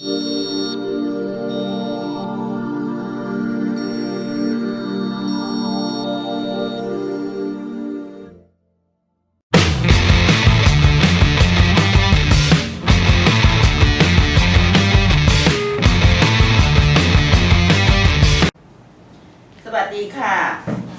สวัสดีค่ะ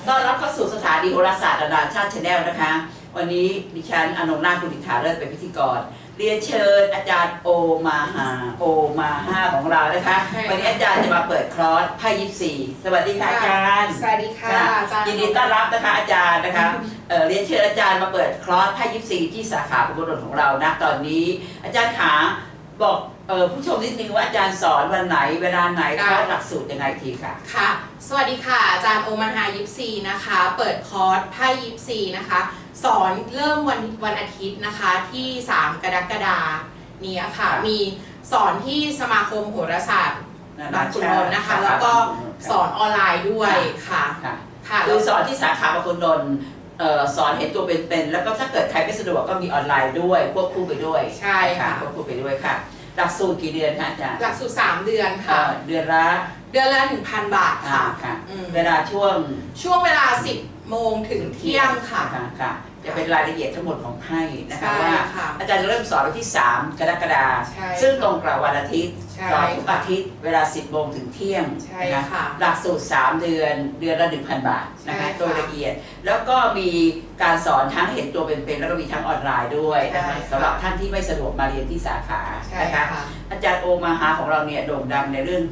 ต้อนรับเข้าสู่สถานีโหราศาสตร์นานาชาติชาแนลนะคะ วันนี้ดิฉันอนงนาถกุลิฐาเลิศเป็นพิธีกร เรียนเชิญอาจารย์โอมาฮาโอมาฮาของเรานะคะใช่ค่ะวันนี้อาจารย์จะมาเปิดคลอร์สไพ่ยิปซีสวัสดีค่ะอาจารย์สวัสดีค่ะอาจารย์ ยินดีต้อนรับนะคะอาจารย์นะคะเอ่อเรียนเชิญอาจารย์มาเปิดคลอร์สไพ่ยิปซีที่สาขาอุบลของเรานะตอนนี้ อาจารย์ขาบอกเอ่อผู้ชมนิดนึงว่าอาจารย์สอนวันไหน เวลาไหนคอร์สหลักสูตรยังไงทีค่ะ ค่ะ สวัสดีค่ะ อาจารย์โอมันฮายิปซีนะคะ เปิดคอร์สไพ่ยิปซีนะคะ สอนเริ่มวันวันอาทิตย์นะคะที่ 3 กรกฎานี้ค่ะครับมีสอนที่สมาคมโหราศาสตร์บางขุนนนท์นะคะ แล้วก็สอนออนไลน์ด้วยค่ะค่ะค่ะคือสอนที่สาขาบางขุนนนท์เอ่อสอนเห็นตัวเป็นๆแล้วก็ถ้าเกิดใครไม่สะดวกก็มีออนไลน์ด้วยควบคู่ไปด้วยใช่ค่ะควบคู่ไปด้วยค่ะ หลักสูตรกี่เดือนคะอาจารย์หลักสูตร3เดือนเอ่ค่ะอเดือนละเดือนละ1,000บาทอ่าค่ะค่ะอืมเวลาช่วงช่วงเวลา10โมงถึงเที่ยงค่ะค่ะค่ะ จะเป็นรายละเอียดทั้งหมดของไพ่นะคะใช่ว่าค่ะอาจารย์จะเริ่มสอนวันที่ 3 กรกฎาคมใช่ซึ่งตรงกับวันอาทิตย์ใช่สอนทุกอาทิตย์เวลา 10โมงถึงเที่ยงใช่นค่ะหลักสูตร 3 เดือนเดือนละ 1,000 บาทนะคะใช่ค่ะโดยละเอียด แล้วก็มีการสอนทั้งเห็นตัวเป็นๆแล้วก็มีทั้งออนไลน์ด้วยนะคะใช่ค่ะสำหรับท่านที่ไม่สะดวกมาเรียนที่สาขาใช่นะคะค่ะอาจารย์โอมาฮาของเราเนี่ยโด่งดังในเรื่อง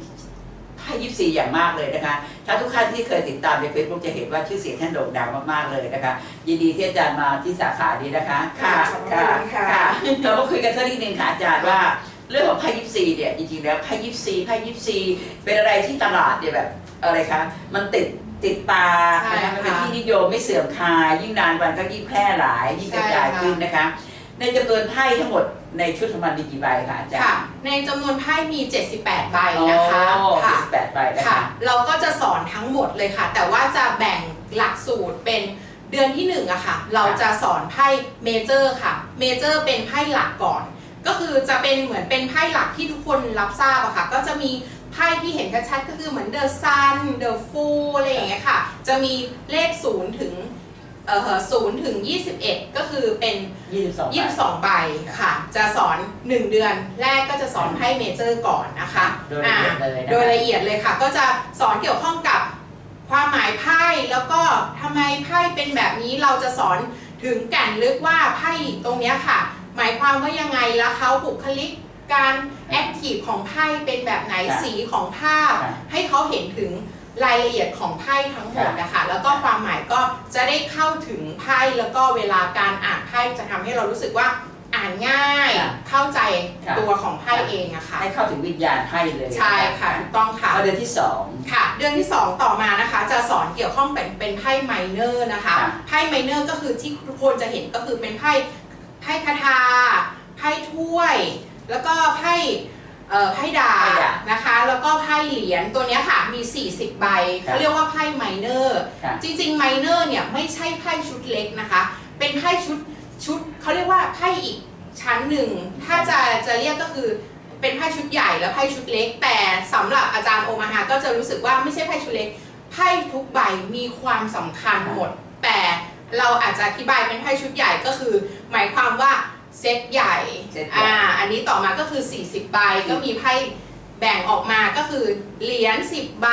ไพ่ยิปซีอย่างมากเลยนะคะ ถ้าทุกท่านที่เคยติดตามใน Facebook จะเห็นว่าชื่อเสียงท่านโด่งดังมากๆเลยนะคะ ยินดีที่อาจารย์มาที่สาขานี้นะคะค่ะขอบคุณค่ะ ค่ะ ค่ะ เรามาคุยกันสักนิดนึงค่ะอาจารย์ว่าเรื่องของไพ่ยิปซีเนี่ยจริงๆแล้วไพ่ยิปซีไพ่ยิปซีเป็นอะไรที่ตลาดเนี่ยแบบอะไรคะมันติดติดตาใช่นะคะมันเป็นค่ะที่นิยมไม่เสื่อมคลายยิ่งนานวันก็ยิ่งแพร่หลายยิ่งกระจายใช่ค่ะขึ้นนะคะ ในจำนวนไพ่ทั้งหมด ในชุดของมันมีกี่ใบคะอาจารย์ค่ะในจำนวนไพ่มี 78 ใบนะคะอ๋อค่ะ แปดใบนะค่ะ คะ เราก็จะสอนทั้งหมดเลยค่ะ แต่ว่าจะแบ่งหลักสูตรเป็นเดือนที่1อะค่ะ เราจะสอนไพ่เมเจอร์ค่ะ เมเจอร์เป็นไพ่หลักก่อน ก็คือจะเป็นเหมือนเป็นไพ่หลักที่ทุกคนรับทราบอะค่ะ ก็จะมีไพ่ที่เห็นชัดๆก็คือเหมือนเดอะซันเดอะฟูอะไรอย่างเงี้ยค่ะ จะมีเลข 0 ถึงเอ่อ ศูนย์ถึง 21 ก็คือเป็น 22 22 ใบค่ะ จะสอน 1 เดือนแรกก็จะสอนไพ่เมเจอร์ก่อนนะคะโดยละเอียดเลยนะคะโดยละเอียดเลยค่ะ ก็จะสอนเกี่ยวข้องกับความหมายไพ่แล้วก็ทำไมไพ่เป็นแบบนี้เราจะสอนถึงแก่นลึกว่าไพ่ตรงเนี้ยค่ะ หมายความว่ายังไงแล้วเขาบุคลิกการแอคทีฟของไพ่เป็นแบบไหนค่ะสีของภาพค่ะให้เขาเห็นถึง รายละเอียดของไพ่ทั้งหมดนะคะแล้วก็ความหมายก็จะได้เข้าถึงไพ่แล้วก็เวลาการอ่านไพ่จะทำให้เรารู้สึกว่าอ่านง่ายค่ะเข้าใจค่ะตัวของไพ่เองอะค่ะให้เข้าถึงวิญญาณไพ่เลยใช่ค่ะถูกต้องค่ะเอาเดือนที่สองค่ะเดือนที่ 2 ต่อมานะคะ จะสอนเกี่ยวข้องเป็นเป็นไพ่ไมเนอร์นะคะค่ะไพ่ไมเนอร์ก็คือที่ทุกคนจะเห็นก็คือเป็นไพ่ไพ่คาถาไพ่ถ้วย แล้วก็ไพ่ เอ่อไพ่ดาบนะคะ แล้วก็ไพ่เหรียญตัวเนี้ยค่ะมี 40 ใบเขาเรียกว่าไพ่ไมเนอร์ค่ะจริงๆไมเนอร์เนี่ยไม่ใช่ไพ่ชุดเล็กนะคะ เป็นไพ่ชุดชุดเขาเรียกว่าไพ่อีกชั้นหนึ่ง ถ้าจะจะเรียกก็คือเป็นไพ่ชุดใหญ่และไพ่ชุดเล็ก แต่สำหรับอาจารย์โอมาฮาก็จะรู้สึกว่าไม่ใช่ไพ่ชุดเล็กไพ่ทุกใบมีความสำคัญหมด แต่เราอาจจะอธิบายเป็นไพ่ชุดใหญ่ก็คือ หมายความว่า เซตใหญ่เซตใหญ่ อ่าอันนี้ต่อมาก็คือ 40ใบก็มีไพ่แบ่งออกมาก็คือเหรียญ10ใบ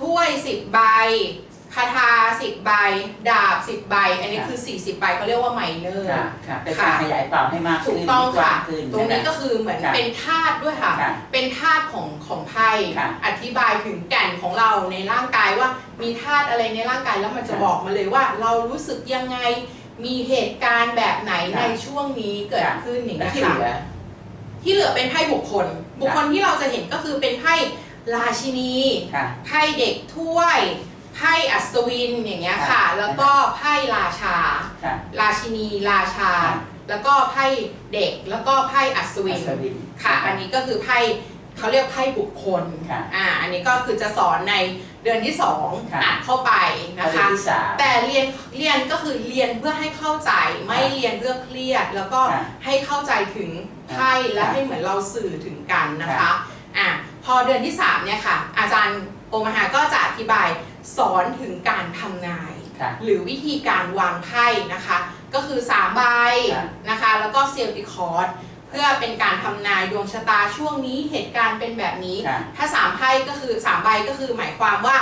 ถ้วย 10ใบคาถา10ใบดาบ 10ใบอันนี้คือ 40ใบเขาเรียกว่าไมเนอร์ ค่ะค่ะเป็นการขยายความให้มากถูขึ้นกต้องกว้าค่ะงขึ้นตรงนี้ะคะก็คือเหมือนค่ะ เป็นธาตุด้วยค่ะ ค่ะเป็นธาตุของของไพ่ค่ะอธิบายถึงแก่นของเราในร่างกายว่ามีธาตุอะไรในร่างกายแล้วมันจะค่ะบอกมาเลยว่า เรารู้สึกยังไง มีเหตุการณ์แบบไหนค่ะในช่วงนี้เกิดขึ้นอย่างและนี้ยที่เหค่ะลือที่เหลือเป็นไพ่บุคคล บุคคลที่เราจะเห็นก็คือเป็นไพ่ราชินีค่ะไพ่เด็กถ้วยไพ่อัศวินอย่างเงี้ยค่ะค่ะแล้วก็ไพ่ราชาค่ะราชินีราชาค่ะแล้วก็ไพ่เด็กแล้วก็ไพ่อัศวิอันศวินค่ะ อันนี้ก็คือไพ่เขาเรียกไพ่บุคคลค่ะอ่าอันนี้ก็คือจะสอนใน เดือนที่สองค่ะอ่านเข้าไปเอานะเดือนคะ ที่สาม แต่เรียนเรียนก็คือเรียนเพื่อให้เข้าใจไม่เรียนเพื่อเครียด แล้วก็ค่ะให้เข้าใจถึงไพ่และให้เหมือนเราสื่อถึงกันนะคะอะพอเดือนที่3เนี่ยค่ะ อาจารย์โอมาฮาก็จะอธิบายสอนถึงการทำนาย ค่ะ หรือวิธีการวางไพ่นะคะ ก็คือ3ใบครับนะคะ แล้วก็เซลติคอร์ด เพื่อเป็นการทำนายดวงชะตาช่วงนี้เหตุการณ์เป็นแบบนี้ค่ะถ้าสามไพ่ก็คือสามใบก็คือหมายความว่า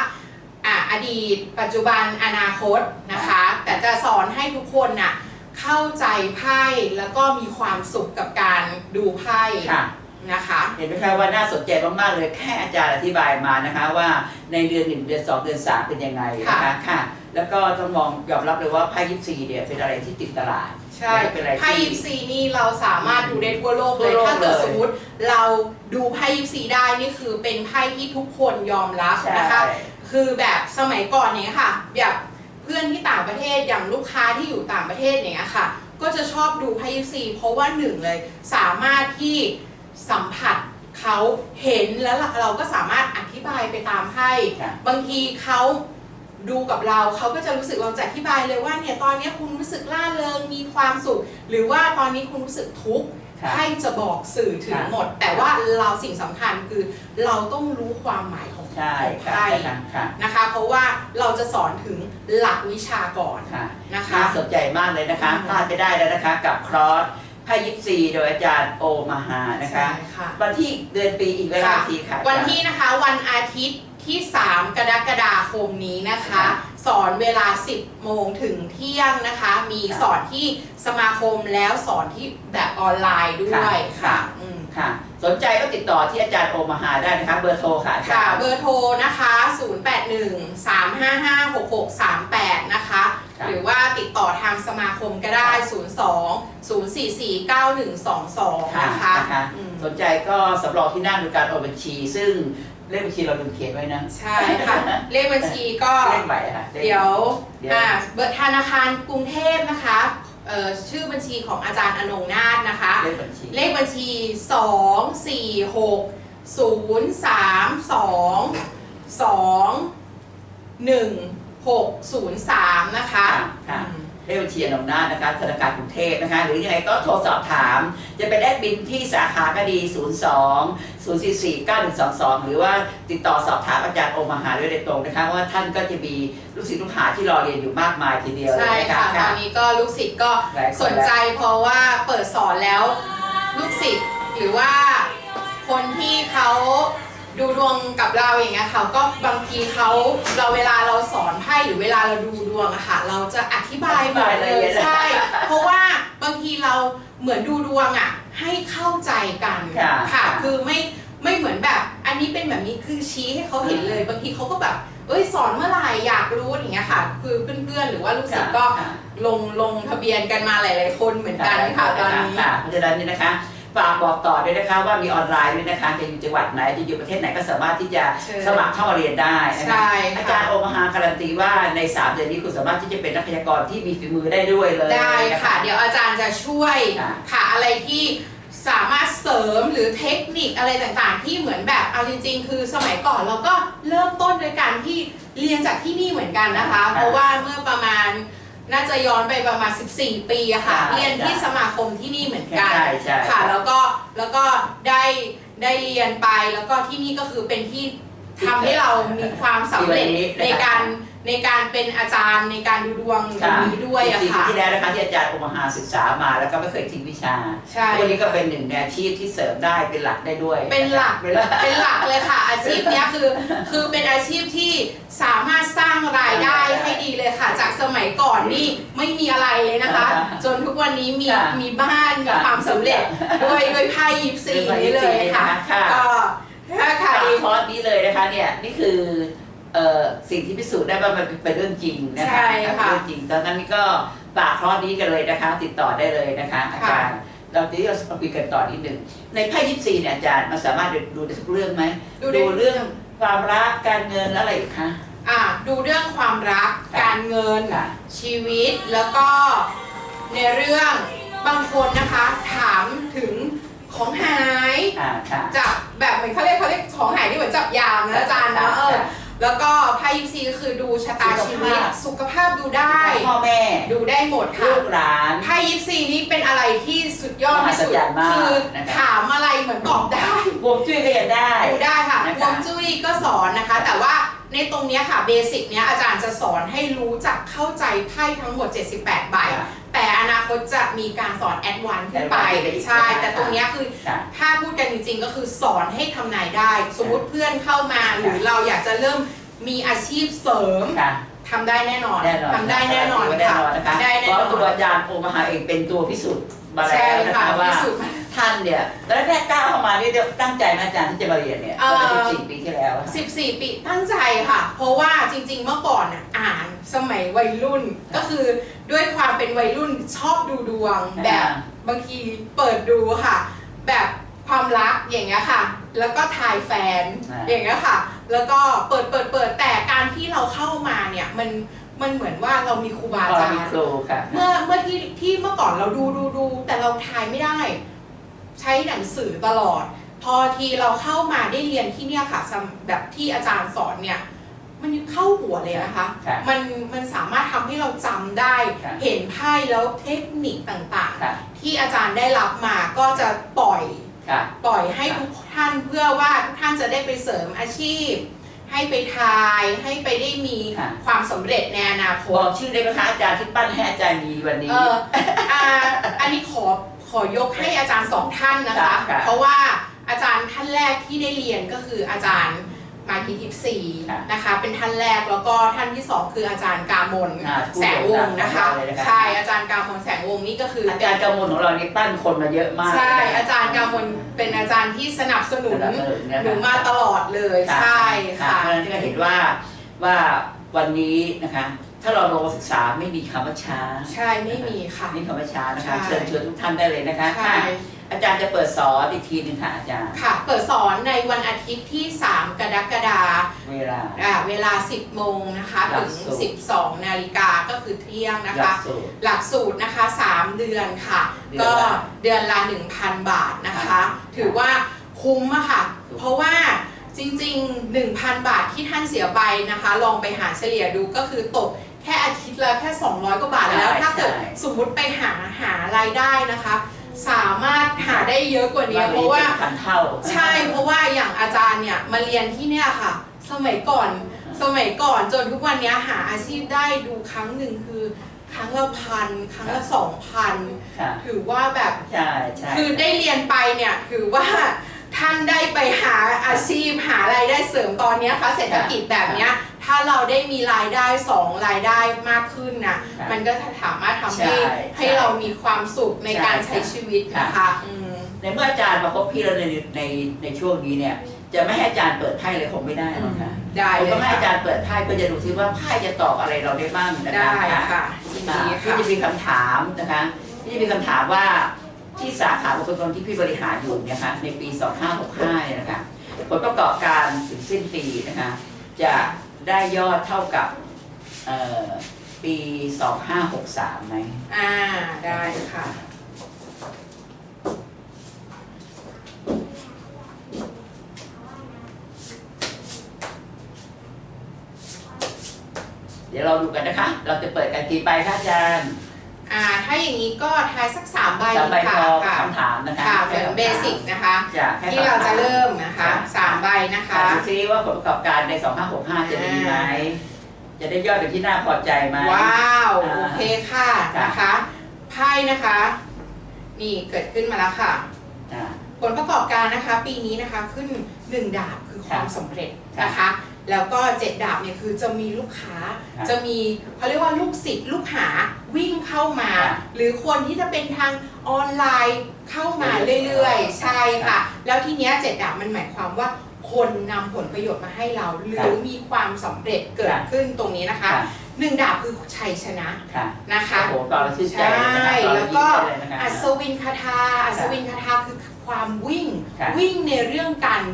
อะอดีต ปัจจุบันอนาคตนะคะ แต่จะสอนให้ทุกคนน่ะเข้าใจไพ่แล้วก็มีความสุขกับการดูไพ่ค่ะนะคะ เห็นไหมคะว่าน่าสนใจมากๆเลยแค่อาจารย์อธิบายมานะคะว่าในเดือนหนึ่งเดือนสองเดือนสามเป็นยังไงนะคะค่ะ แล้วก็ต้องมองยอมรับเลยว่าไพ่ยิปซีเนี่ยเป็นอะไรที่ติดตลาด ใช่เป็นอะไรที่ไพ่ยิปซีนี่เราสามารถดูได้ทั่วโลกเลย ทั่วโลกถ้าเกิดเลยสมมติเราดูไพ่ยิปซีได้นี่คือเป็นไพ่ที่ทุกคนยอมรับใช่นะคะคือแบบสมัยก่อนเนี่ยค่ะแบบเพื่อนที่ต่างประเทศอย่างลูกค้าที่อยู่ต่างประเทศเนี่ยค่ะ ก็จะชอบดูไพ่ยิปซีเพราะว่าหนึ่งเลย สามารถที่สัมผัสเขาเห็นแล้วเราก็สามารถอธิบายไปตามไพ่ค่ะบางทีเขา ดูกับเราเขาก็จะรู้สึกเราจะอธิบายเลยว่าเนี่ยตอนนี้คุณรู้สึกล่าเริงมีความสุข หรือว่าตอนนี้คุณรู้สึกทุกข์ค่ะไพ่จะบอกสื่อถึงค่ะหมด แต่ว่าเราสิ่งสำคัญคือเราต้องรู้ความหมายของใช่ของค่ะไพ่ค่ะค่ะนะคะ เพราะว่าเราจะสอนถึงหลักวิชาก่อนค่ะนะคะน่าสนใจมากเลยนะคะอืมพลาดไม่ได้แล้วนะคะ กับครอสไพ่ยิปซีโดยอาจารย์โอมาฮานะคะใช่ค่ะวันที่เดือนปีอีกเวลาค่ะทีค่ะ วันที่นะคะวันอาทิตย์ ที่ 3 กรกฎาคมนี้นะคะค่ะสอนเวลา 10 โมงถึงเที่ยงนะคะ มีสอนที่สมาคมแล้วสอนที่แบบออนไลน์ด้วยค่ะ อืม ค่ะ สนใจก็ติดต่อที่อาจารย์โอมาฮาได้นะคะ เบอร์โทรค่ะอาจาค่ะ รย์ เบอร์โทรนะคะ 0813556638 นะคะค่ะหรือว่าติดต่อทางสมาคมก็ได้ 02 044 9122 ค่ะนะคะนะคะอืม สนใจก็สำรองที่นั่งโดยการโอนบัญชี ซึ่ง เลขบัญชีเราลืมเขียนไว้นะ ใช่ค่ะ เลขบัญชีก็ เลขใหม่ค่ะลขเดี๋ยวเดี๋ยวอ่าเบอร์ธนาคารกรุงเทพนะคะเอ่อชื่อบัญชีของอาจารย์อนงนาถนะคะ เลขบัญชี เลขบัญชี2 4 6 0 3 2 2 1 6 0 3นะคะค่ะ อืมเลขบัญชีอนงนาถนะคะธนาคารกรุงเทพนะคะ หรือยังไงก็โทรสอบถาม จะเป็นแอดมินที่สาขาก็ดี 02 044 9122 หรือว่าติดต่อสอบถามอาจารย์โอมาหาด้วยโดยตรงนะคะว่าท่านก็จะมีลูกศิษย์ลูกหาที่รอเรียนอยู่มากมายทีเดียวเลใช่ยนะค่ะคะตอนนี้ก็ลูกศิษย์ก็หลายคสนใจเพราะว่าเปิดสอนแล้วลูกศิษย์หรือว่าคนที่เขา ดูดวงกับเราอย่างเงี้ยเขาก็บางทีเขาเราเวลาเราสอนไพ่หรือเวลาเราดูดวงอะค่ะ เราจะอธิบายหมดเลยใช่เพราะว่าบางทีเราเหมือนดูดวงอะให้เข้าใจกันค่ะค่ะ คือไม่ไม่เหมือนแบบ อันนี้เป็นแบบนี้คือชี้ให้เขาเห็นเลยบางทีเขาก็แบบเอ้ยสอนเมื่อไหร่อยากรู้อย่างเงี้ยค่ะ คือเพื่อนๆหรือว่าลูกศิษย์ก็ค่ะลงลงทะเบียนกันมาหลาย ๆ คนเหมือนกันค่ะตอนนี้ค่ะเพราะฉะนั้นนี่นะคะ ฝากบอกต่อด้วยนะคะว่ามีออนไลน์ด้วยนะคะจะอยู่จังหวัดไหนจะอยู่ประเทศไหนก็สามารถที่จะเชิญสมัครเข้ามาเรียนได้นะคะใช่อาค่ะจารย์โอมาฮาการันตีว่าใน3เดือนนี้คุณสามารถที่จะเป็นนักพยากรณ์ที่มีฝีมือได้ด้วยเลยได้นค่ะ เดี๋ยวอาจารย์จะช่วยค่ะค่ะอะไรที่สามารถเสริมหรือเทคนิคอะไรต่างๆ ที่เหมือนแบบเอาจริง ๆ คือสมัยก่อนเราก็เริ่มต้นโดยการที่เรียนจากที่นี่เหมือนกันนะคะ เพราะว่าเมื่อประมาณ น่าจะย้อนไปประมาณ 14 ปีอะค่ะ ใช่เรียนที่สมาคมที่นี่เหมือนกัน ใช่ใช่ ค่ะ แล้วก็ แล้วก็ได้ได้เรียนไป แล้วก็ที่นี่ก็คือเป็นที่ทำให้เรามีความสำเร็จที่วันนี้นะคะในการ ในการเป็นอาจารย์ในการดูดวงตรงนี้ด้วยอะจริงค่ะๆที่แล้วนะคะที่อาจารย์โอมาฮาศึกษามาแล้วก็ไม่เคยทิ้งวิชาใช่ วันนี้ก็เป็นหนึ่งในอาชีพที่เสริมได้เป็นหลักได้ด้วยเป็นหลักเป็นหลัก เป็นหลักเลยค่ะ อาชีพเนี้ยคือคือเป็นอาชีพที่สามารถสร้างรายได้ให้ดีเลยค่ะ จากสมัยก่อนนี่ไม่มีอะไรเลยนะคะ จนทุกวันนี้มีค่ะมีบ้านมีค่ะ ความสำเร็จด้วยด้วยไพ่ยิปซีด้วยไพ่นี้เลยค่ะค่ะ ก็ถ้าใครฝากคอร์สนี้เลยนะคะเนี่ยนี่คือ เอ่อสิ่งที่พิสูจน์ได้ว่ามันเป็นเรื่องจริงนะคะใช่ค่ะ เป็นเรื่องจริงดังนั้นนี่ก็ฝากคอร์สนี้กันเลยนะคะ ติดต่อได้เลยนะคะอาจารย์เราจะเราคุยกันต่อนิดหนึ่งในไพ่ยิปซีเนี่ยอาจารย์มันสามารถดูได้ทุกเรื่องไหมดูได้ เรื่องความรักการเงินแล้วอะไรอีกคะ อะดูเรื่องความรักค่ะการเงินค่ะ ชีวิตแล้วก็ในเรื่องบางคนนะคะ ถามถึงของหาย อ่าค่ะ จับแบบเหมือนเขาเรียกเขาเรียกของหายที่เหมือนจับยามนะอาจารย์นะเออค่ะ แล้วก็ไพ่ยิปซีก็คือดูชะตาชีวิต สุขภาพดูได้ พ่อแม่ดูได้หมดลูค่ะกหลาน ไพ่ยิปซีนี่เป็นอะไรที่สุดยอดที่สุด มหัศจรรย์มากคือนะครับถามอะไรเหมือนตอบได้วงจุ้ยก็ยังได้ ดูได้ค่ะนะคะฮวงจุ้ยก็สอนนะคะ แต่ว่าในตรงเนี้ยค่ะเบสิกเนี้ยอาจารย์จะสอนให้รู้จักเข้าใจไพ่ทั้งหมด 78 ใบ ค่ะแต่อนา คตจะมีการสอนแอดวานซ์ขึ้นไป Advance ไปอีกใช่นะคะแต่ตรงเนี้ยคือ ค่ะ ถ้าพูดกันจริงๆ ก็คือสอนให้ทำนายได้ สมมุติเพื่อนเข้ามาหรือเราอยากจะเริ่มมีอาชีพเสริมค่ะทำได้แน่นอนแน่นอนทำได้แน่นอนแน่ค่ะนอนนะคะได้แน่เพนอราะตัวนอาจารย์โอมหาเองเป็นตัวพิสูจน์มาใช่แล้วนะค่ะคะว่า พิสูจน์มา ท่านเนี่ยแล้วแรกก้าวเข้ามานี่ตั้งใจนะอาจารย์ที่จะมาเรียนเนี่ยเอ่ตออนสิบสี่ปีที่แล้วอะ14 ปีตั้งใจค่ะ เพราะว่าจริง ๆ เมื่อก่อนน่ะอ่านสมัยวัยรุ่นก็คือด้วยความเป็นวัยรุ่นชอบดูดวงแบบบางทีเปิดดูค่ะ แบบความรักอย่างเงี้ยค่ะ แล้วก็ทายแฟนอ่าอย่างเงี้ยค่ะ แล้วก็เปิดเปิดเปิดแต่การที่เราเข้ามาเนี่ยมันมันเหมือนว่าเรามีครูบาพออาจามีรย์ครูค่ะเมื่อเมื่อที่ที่เมื่อก่อนเราดูดูดูแต่เราทายไม่ได้ ใช้หนังสือตลอด พอทีเราเข้ามาได้เรียนที่เนี่ยค่ะสำแบบที่อาจารย์สอนเนี่ยมันเข้าหัวเลยนะคะค่ะมันมันสามารถทำให้เราจำได้ค่ะเห็นไพ่แล้วเทคนิคต่างค่ะๆที่อาจารย์ได้รับมาก็จะปล่อยค่ะปล่อยให้ค่ะทุกท่านเพื่อว่าทุกท่านจะได้ไปเสริมอาชีพ ให้ไปทายให้ไปได้มีค่ะความสำเร็จในอนาคบตอกชื่อได้ไหมคะอาจารย์ที่ปั้นให้อาจารย์มีวันนี้เอออ่าอันนี้ขอขอยกให้อาจารย์สองท่านนะคะ ค่ะ เพราะว่าอาจารย์ท่านแรกที่ได้เรียนก็คืออาจารย์มาคิทิพซีค่ะนะคะ เป็นท่านแรกแล้วก็ท่านที่สองคืออาจารย์กามลอ่าผู้แสงวงศ์นะคะโด่งดังของเราเลยนะคะใช่อาจารย์กามลแสงวงศ์นี่ก็คืออาจารย์กำมลของเรานี่ปั้นคนมาเยอะมากใช่นะคะอาจารย์กามลเป็นอาจารย์ที่สนับสนุนสนับสนุนนะคะหนูมาตลอดเลยค่ะใช่ค่ะ เพราะฉะนั้นก็เห็นว่าว่าวันนี้นะคะ ถ้าเราลงมาศึกษาไม่มีคำว่าช้าใช่ไม่มีค่ะ ไม่มีคำว่าช้านะคะ ใช่ เชิญชวนทุกท่านได้เลยนะคะใช่ค่ะอาจารย์จะเปิดสอนอีกทีหนึงค่ะอาจารย์ ค่ะ เปิดสอนในวันอาทิตย์ที่ 3 กรกฎาคมเวลา อ่าเวลา 10 โมงนะคะ หลัถึกง สูตร 12 นาฬิกาก็คือเที่ยงนะหลัคะ กสูตร หลักสูตรนะคะ 3 เดือนค่ะ เดือนก็ละเดือนละ 1,000 บาทนะคะค่ะถือว่าคุ้มอะค่ะถูกเพราะว่าจริง ๆ 1,000 บาทที่ท่านเสียไปนะคะ ลองไปหาเฉลี่ยดูก็คือตกแค่อาทิตย์ละแค่ 200 กว่าบาทแล้ว ถ้าเกิดสมมุติไปหาหารายได้นะคะ สามารถหาได้เยอะกว่านี้ เพราะว่าพันเท่าใช่เพราะว่าอย่างอาจารย์เนี่ยมาเรียนที่เนี่ยค่ะ สมัยก่อนสมัยก่อนจนทุกวันเนี้ยหาอาชีพได้ดูครั้งหนึ่งคือครั้งละพันครั้งละสองพันค่ะถือว่าแบบใช่ใช่คือได้เรียนไปเนี่ยถือว่าท่านได้ไปหาอาชีพหารายได้เสริมตอนเนี้ยค่ะเศรษฐกิจแบบเนี้ย ถ้าเราได้มีรายได้สองรายได้มากขึ้นนะมันก็สามารถทำให้ให้เรามีความสุขในการใช้ชีวิตนะคะอืม ในเมื่ออาจารย์มาพบพี่เราในในในช่วงนี้เนี่ย จะไม่ให้อาจารย์เปิดไพ่เลยคงไม่ได้หรอกค่ะได้ผมเลก็ยให้อาค่ะจารย์เปิดไพ่เพื่อจะดูซิว่าไพ่จะตอบอะไรเราได้บ้างนะคะได้ค่ะยินค่ะดีพี่ค่ะ จะมีคำถามนะคะพี่จะมีคำถามว่าที่สาขาบุคคลที่พี่บริหารอยู่เนยคะในปี 2565เนี่ยนะคะผลประกอบการถึงสิ้นปีนะคะจะ ได้ยอดเท่ากับเอ่อปี 2563ไหมอ่า ได้ค่ะ เดี๋ยวเราดูกันนะคะ เราจะเปิดกันกี่ใบคะอาจารย์ อ่าถ้าอย่างนี้ก็ทายสักสามใบสามใบค่ะพอค่ะคำถามนะคะค่ะเหมือนเบสิกนะคะ จะแค่ที่เราจะเริ่มนะคะค่ะสามใบนะคะ ดูซิว่าผลประกอบการใน 2565 จะดีไหม จะได้ยอดเป็นที่น่าพอใจไหม ว้าว อ่าโอเคค่ะค่ะ นะคะไพ่นะคะ นี่เกิดขึ้นมาแล้วค่ะ อ่า ผลประกอบการนะคะ ปีนี้นะคะขึ้นหนึ่งดาบคือความค่ะสำเร็จนะคะ แล้วก็เจ็ดดาบเนี่ยคือจะมีลูกค้าค่ะจะมีเขาเรียกว่าลูกศิษย์ลูกหาวิ่งเข้ามาค่ะหรือคนที่จะเป็นทางออนไลน์เข้ามาเรื่อยๆเรื่อยๆใช่ค่ะค่ะ แล้วทีเนี้ยเจ็ดดาบมันหมายความว่าคนนำผลประโยชน์มาให้เรา หรือมีความสำเร็จเกิดค่ะขึ้นตรงนี้นะคะค่ะหนึ่งดาบคือชัยชนะค่ะนะคะโอ้โหตอนเราชื่นใจใช่เลยนะคะตอนเราแล้วก็ยิ้มได้เลยนะคะอัศวินคาถาอัศวินคาถาคือ ความวิ่งค่ะวิ่งในเรื่องการ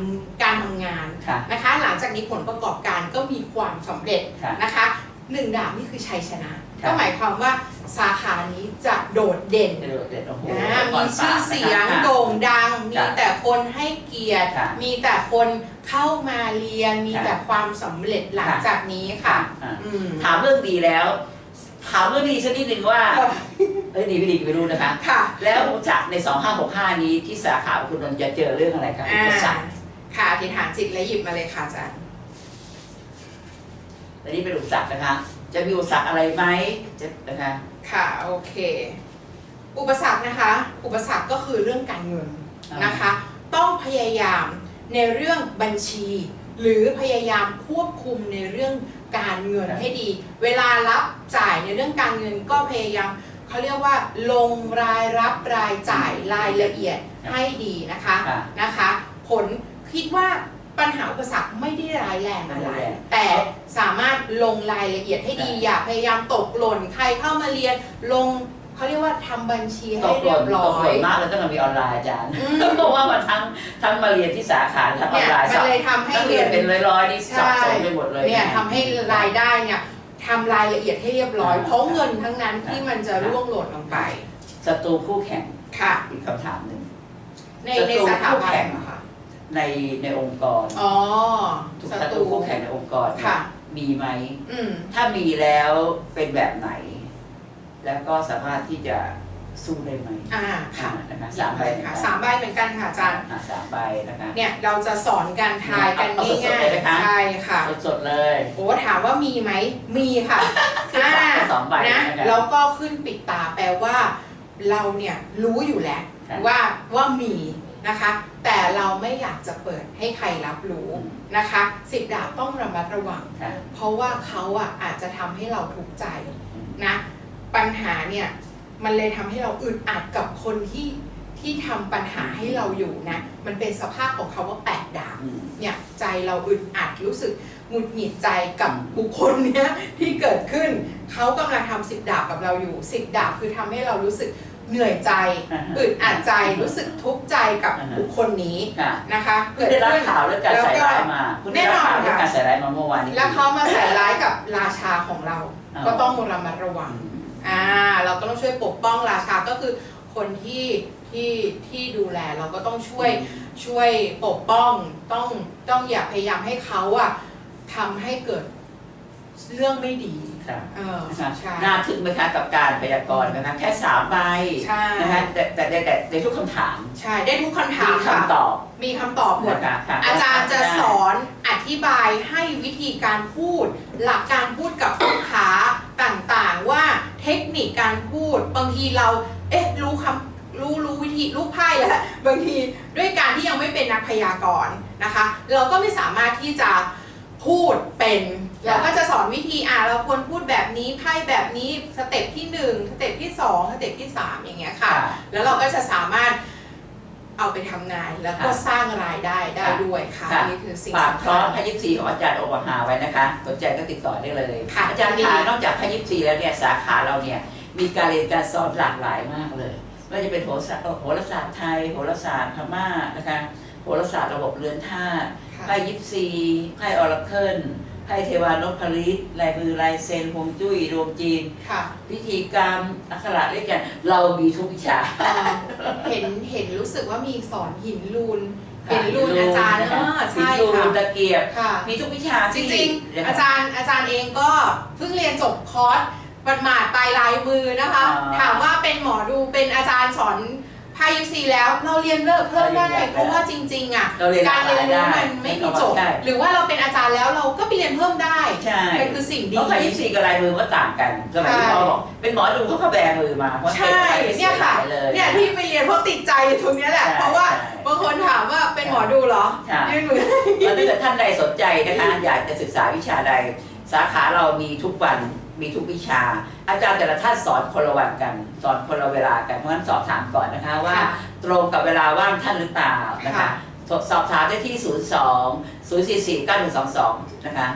การทำงานค่ะนะคะ หลังจากนี้ผลประกอบการก็มีความสำเร็จค่ะนะคะหนึ่งดาบนี่คือชัยชนะครับก็หมายความว่าสาขานี้จะโดดเด่นเดี๋ยวเดี๋ยวโอ้โหนะก่มีนชื่อฝากเสีนะยคงรับ โด่งดัง มีครับแต่คนให้เกียรติครับมีแต่คนเข้ามาเรียน มีครับแต่ความสำเร็จหลังครับจากนี้ค่ะอะอืม ถามเรื่องดีแล้ว ถามเรื่องดีสักนิดหนึ่งว่าเอ้ยดีไม่ดีก็ไม่รู้นะคะ ค่ะ แล้วจากใน 2565 นี้ที่สาขาคุณนนท์จะเจอเรื่องอะไรครับอุอ่าปสรรคค่ะอธิษฐานจิตและหยิบมาเลยค่ะอาจารย์อันนี้เป็นอุปสรรคนะคะ จะมีอุปสรรคอะไรไหมจะนะคะ ค่ะโอเค อุปสรรคนะคะ อุปสรรคก็คือเรื่องการเงินนะคะ ต้องพยายามในเรื่องบัญชี หรือพยายามควบคุมในเรื่องการเงินครับให้ดี เวลารับจ่ายในเรื่องการเงินก็พยายามเขาเรียกว่า ลงรายรับรายจ่ายรายละเอียดให้ดีนะคะค่ะนะคะ ผลคิดว่าปัญหาอุปสรรคไม่ได้ร้ายแรงอะไรไม่ได้แรงแต่สามารถลงรายละเอียดให้ดีใช่อย่าพยายามตกหล่น ใครเข้ามาเรียนลง เขาเรียกว่าทำบัญชีตให้กหเรีล่ยนบร้ตอกหล่ยนมากเลยต้องมีออนไลน์อาจารย์อืมเพราะว่ามาทั้งทั้งมาเรียนที่สาขาทั้งออเนี่นยไลน์มันเลยทำให้นักเรีเรียยนนเป็นร้อยๆนี่สับสนไปหมดเลยเนี่ยทำให้รายได้เนี่ยทำรายละเอียดให้เรียบร้อยอ่าเพราะเงินทั้งนั้นที่มันจะครับร่วงหล่นลงไปศัตรูคู่แข่งค่ะอีกคำถามหนึ่งในศัในตรูสถาคู่บันแข่งเหรอคะในในองค์กรอ๋อถูกศัศัตตรูรูคู่แข่งในองค์กรเนี่ยค่ะมีไหมอืมถ้ามีแล้วเป็นแบบไหน แล้วก็สามารถที่จะสู้ได้ไหมอ่าค่ะอ่านะคะสามใบค่ะสามใบเหมือนกันค่ะอาจารย์อ่าสามใบนะคะเนี่ยเราจะสอนการทายกันเอาสดๆง่ายเลยนะคะๆใช่ค่ะสดๆเลยโอ้ถามว่ามีไหมมีค่ะขึ้นปากไปสองใบนะนะคะแล้วก็ขึ้นปิดตาแปลว่าเราเนี่ยรู้อยู่แล้วครับว่าว่ามีนะคะ แต่เราไม่อยากจะเปิดให้ใครรับรู้นะคะสิบดาบต้องระมัดระวังค่ะเพราะว่าเขาอะอาจจะทำให้เราทุกข์ใจอืมนะ ปัญหาเนี่ยมันเลยทำให้เราอึดอัดกับคนที่ที่ทำปัญหาให้เราอยู่นะ มันเป็นสภาพของเขาว่าแปดดาบอืมเนี่ยใจเราอึดอัดรู้สึกหงุดหงิดใจกับอืมบุคคลเนี้ยที่เกิดขึ้น เขากำลังทำสิบดาบกับเราอยู่สิบดาบคือทำให้เรารู้สึกเหนื่อยใจอ่าฮะอึดอัดใจรู้สึกทุกข์ใจกับอ่าฮะบุคคลนี้ค่ะนะคะคุณได้รับข่าวเรื่องการใส่ร้ายมาคุณได้รับข่าวแน่นอนค่ะเรื่องการใส่ร้ายมาเมื่อวานนี้แล้วเขามาใส่ร้ายกับราชาของเราอ๋อก็ต้องระมัดระวัง อืมอ่าเราก็ต้องช่วยปกป้องราชาก็คือคนที่ที่ที่ดูแลเราก็ต้องช่วยช่วยปกป้องต้องต้องอย่าพยายามให้เขาอะทำให้เกิดเรื่องไม่ดีค่ะ เออนะคะใช่ น่าทึ่งไหมคะกับการพยากรณ์นะคะแค่สามใบใช่ นะคะแต่แต่แต่แต่ในทุกคำถามใช่ ได้ทุกคำถามีมค่ะ คำตอบมีคำตอบหมด นะคะค่ะอาจารย์จะสอนอธิบายให้วิธีการพูด หลักการพูดกับลูกค้าต่างๆ ว่าเทคนิคการพูด บางทีเรา เอ๊ะรู้คำรู้รู้วิธีรู้ไพ่แล้วบางทีด้วยการที่ยังไม่เป็นนักพยากรณ์นะคะ เราก็ไม่สามารถที่จะ พูดเป็นเราก็จะสอนวิธีอ่าเราควรพูดแบบนี้ไพ่แบบนี้สเต็ปที่หนึ่งสเต็ปที่สองสเต็ปที่สามอย่างเงี้ยค่ะ แล้วเราก็จะสามารถเอาไปทำงานแล้วก็ค่ะสร้างรายได้ได้ค่ะด้วยค่ะค่ะนี่คือสิ่งฝากคสำลอคัสญพยิปซีของอาจารย์โอปหาไว้นะคะสนใจก็ติดต่อได้เลยค่ะอาจารย์ขานอกจากพยิปซีแล้วเนี่ยสาขาเราเนี่ยมีการเรียนการสอนหลากหลายมากเลยไม่ว่าจะเป็นโหราศาสตร์โหราศาสตร์ไทยโหราศาสตร์พม่านะคะ โหราศาสตร์ระบบเรือนธาตุค่ะไพ่ยิปซีไพ่ออราเคิลไพ่เทวานพลิตลายมือลายเซ็นฮวงจุ้ยรวมจีนค่ะพิธีกรรมอักขระเรียกกันเรามีทุกวิชาเอ่อเห็นเห็นรู้สึกว่ามีสอนหินลูนค่ะเห็นลูนอาจารย์หินเอลูนอใช่หินลูค่ะนตะเกียบค่ะมีทุกวิชาจที่ริงๆ อาจารย์อาจารย์เองก็เพิ่งเรียนจบคอร์สบัดหมาดๆปลายลายมือนะคะอ่าถามว่าเป็นหมอดูเป็นอาจารย์สอน ไพ่ยูซีแล้วเราเรียนเลิกเพิ่มได้เราเรียนได้เพราะว่าจริงๆอะเราเรียนหกาลารกหเรีลายนรู้ได้มันไม่มีจบ ใช่ หรือว่าเราเป็นอาจารย์แล้วเราก็ไปเรียนเพิ่มได้ใช่มันคือสิ่งดี เพราะไพ่ยิปซีกับลายมือก็ต่างกันสมัยที่ใช่พ่อบอกเป็นหมอดูเขาก็แบมือมาเพราะใช่เป็นไพ่เนี่ยค่ะเลย เนี่ยที่ไปเรียนเพราะติดใจอยู่ตรงเนี้ยแหละ ใช่เพราะว่าใช่บางคนถามว่าเป็นหมอดูเหรอใช่ ยื่นมือแล้วถ้าเกิดท่านใดสนใจนะคะอยากจะศึกษาวิชาใด สาขาเรามีทุกวัน มีทุกวิชา อาจารย์แต่ละท่านสอนคนละวันกัน สอนคนละเวลากันเพราะฉะนั้นสอบถามก่อนนะคะ ว่าค่ะตรงกับเวลาว่างท่านหรือเปล่านะคะค่ะสอบสอบถามได้ที่ 02 044 9122 นะคะ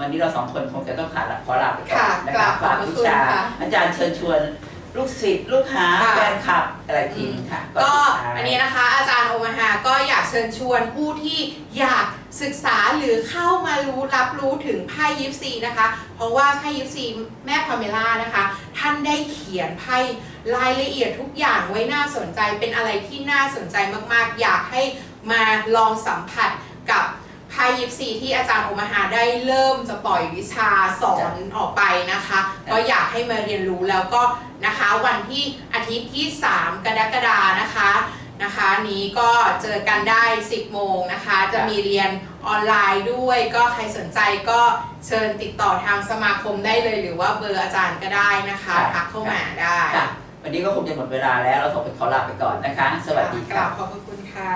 วันนี้เราสองคนคงจะต้องขาขอลาไปก่อนค่ะนะกราคะบขอบฝากพระวิคุณชาค่ะอาจารย์เชิญชวนลูกศิษย์ลูกหาค่ะแฟนคลับอะไรทีนึงค่ะ ก็สุดท้ายอันนี้นะคะ อาจารย์โอมาฮาก็อยากเชิญชวนผู้ที่อยาก ศึกษาหรือเข้ามารู้รับรู้ถึงไพ่ยิปซีนะคะ เพราะว่าไพ่ยิปซีแม่พาเมล่านะคะ ท่านได้เขียนไพ่รายละเอียดทุกอย่างไว้น่าสนใจเป็นอะไรที่น่าสนใจมากๆ อยากให้มาลองสัมผัสกับไพ่ยิปซีที่อาจารย์โอมาฮาได้เริ่มจะปล่อยวิชาสอนออกไปนะคะ ก็อยากให้มาเรียนรู้แล้วก็นะคะวันที่อาทิตย์ที่ 3 กรกฎานะคะ นะคะนี้ก็เจอกันได้ 10 โมงนะคะ จะมีเรียนออนไลน์ด้วย ก็ใครสนใจก็เชิญติดต่อทางสมาคมได้เลย หรือว่าเบอร์อาจารย์ก็ได้นะคะค่ะทักเข้ามาได้ ค่ะ วันนี้ก็คงจะหมดเวลาแล้วเราสองคนขอลาไปก่อนนะคะ สวัสดีกค่ะ ราบขอบพระคุณค่ะ